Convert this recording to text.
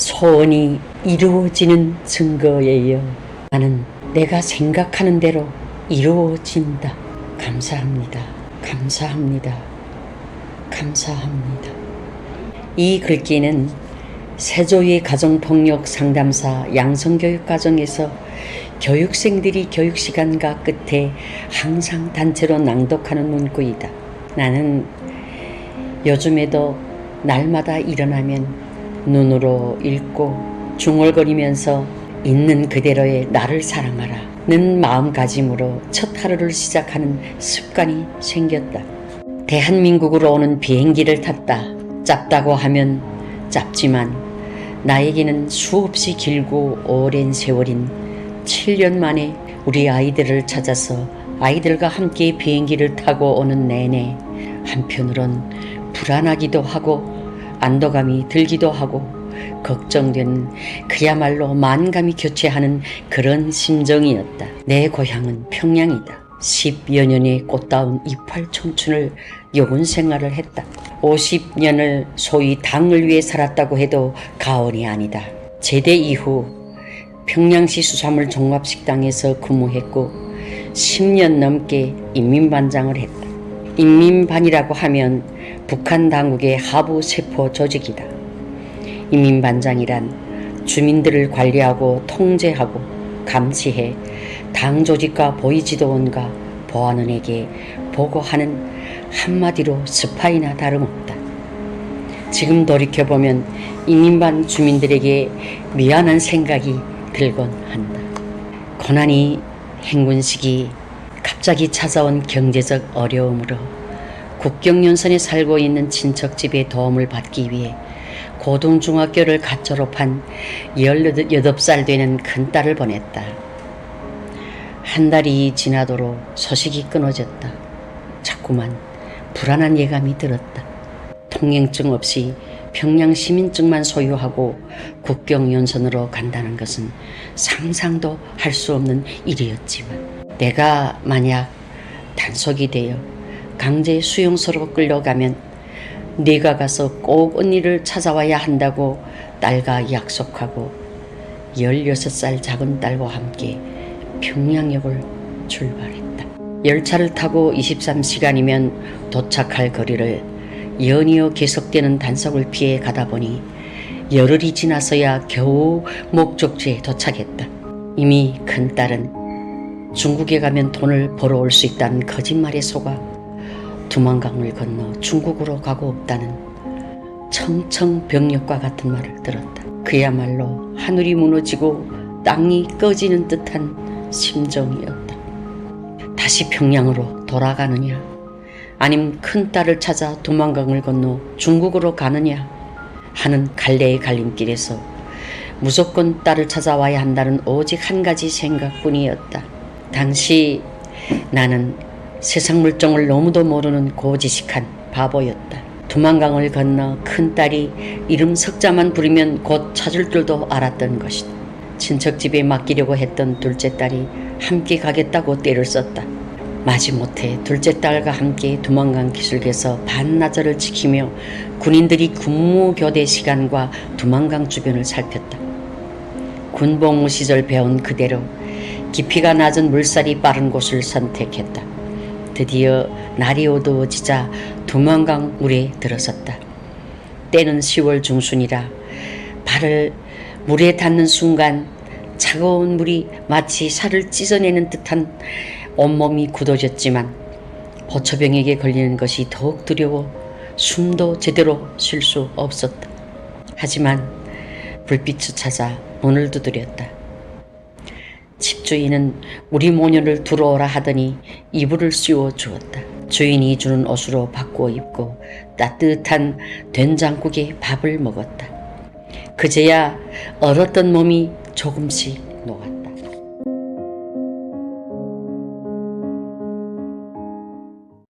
소원이 이루어지는 증거예요. 나는 내가 생각하는 대로 이루어진다. 감사합니다. 감사합니다. 감사합니다. 이 글귀는 세조의 가정폭력 상담사 양성교육과정에서 교육생들이 교육시간과 끝에 항상 단체로 낭독하는 문구이다. 나는 요즘에도 날마다 일어나면 눈으로 읽고 중얼거리면서 있는 그대로의 나를 사랑하라. 는 마음가짐으로 첫 하루를 시작하는 습관이 생겼다. 대한민국으로 오는 비행기를 탔다. 짧다고 하면 짧지만 나에게는 수없이 길고 오랜 세월인 7년 만에 우리 아이들을 찾아서 아이들과 함께 비행기를 타고 오는 내내 한편으론 불안하기도 하고 안도감이 들기도 하고 걱정되는 그야말로 만감이 교체하는 그런 심정이었다. 내 고향은 평양이다. 10여 년의 꽃다운 이팔 청춘을 요군 생활을 했다. 50년을 소위 당을 위해 살았다고 해도 가언이 아니다. 제대 이후 평양시 수산물 종합식당에서 근무했고 10년 넘게 인민반장을 했다. 인민반이라고 하면 북한 당국의 하부 세포 조직이다. 인민반장이란 주민들을 관리하고 통제하고 감시해 당 조직과 보이지도원과 보안원에게 보고하는 한마디로 스파이나 다름없다. 지금 돌이켜보면 인민반 주민들에게 미안한 생각이 들곤 한다. 고난이 행군 시기 갑자기 찾아온 경제적 어려움으로 국경연선에 살고 있는 친척집의 도움을 받기 위해 고등중학교를 갓 졸업한 18살 되는 큰딸을 보냈다. 한 달이 지나도록 소식이 끊어졌다. 자꾸만 불안한 예감이 들었다. 통행증 없이 평양 시민증만 소유하고 국경 연선으로 간다는 것은 상상도 할 수 없는 일이었지만 내가 만약 단속이 되어 강제 수용소로 끌려가면 네가 가서 꼭 언니를 찾아와야 한다고 딸과 약속하고 16살 작은 딸과 함께 평양역을 출발했다. 열차를 타고 23시간이면 도착할 거리를 연이어 계속되는 단속을 피해 가다 보니 열흘이 지나서야 겨우 목적지에 도착했다. 이미 큰 딸은 중국에 가면 돈을 벌어올 수 있다는 거짓말에 속아 두만강을 건너 중국으로 가고 없다는 청청병력과 같은 말을 들었다. 그야말로 하늘이 무너지고 땅이 꺼지는 듯한 심정이었다. 다시 평양으로 돌아가느냐? 아님 큰 딸을 찾아 두만강을 건너 중국으로 가느냐? 하는 갈래의 갈림길에서 무조건 딸을 찾아와야 한다는 오직 한 가지 생각뿐이었다. 당시 나는 세상 물정을 너무도 모르는 고지식한 바보였다. 두만강을 건너 큰 딸이 이름 석자만 부르면 곧 찾을 줄도 알았던 것이다. 친척집에 맡기려고 했던 둘째 딸이 함께 가겠다고 떼를 썼다. 마지못해 둘째 딸과 함께 두만강 기슭에서 반나절을 지키며 군인들이 군무 교대 시간과 두만강 주변을 살폈다. 군복무 시절 배운 그대로 깊이가 낮은 물살이 빠른 곳을 선택했다. 드디어 날이 어두워지자 두만강 물에 들어섰다. 때는 10월 중순이라 발을 물에 닿는 순간 차가운 물이 마치 살을 찢어내는 듯한 온몸이 굳어졌지만 보초병에게 걸리는 것이 더욱 두려워 숨도 제대로 쉴 수 없었다. 하지만 불빛을 찾아 문을 두드렸다. 집주인은 우리 모녀를 들어오라 하더니 이불을 씌워 주었다. 주인이 주는 옷으로 바꾸어 입고 따뜻한 된장국에 밥을 먹었다. 그제야 얼었던 몸이 조금씩 녹았다.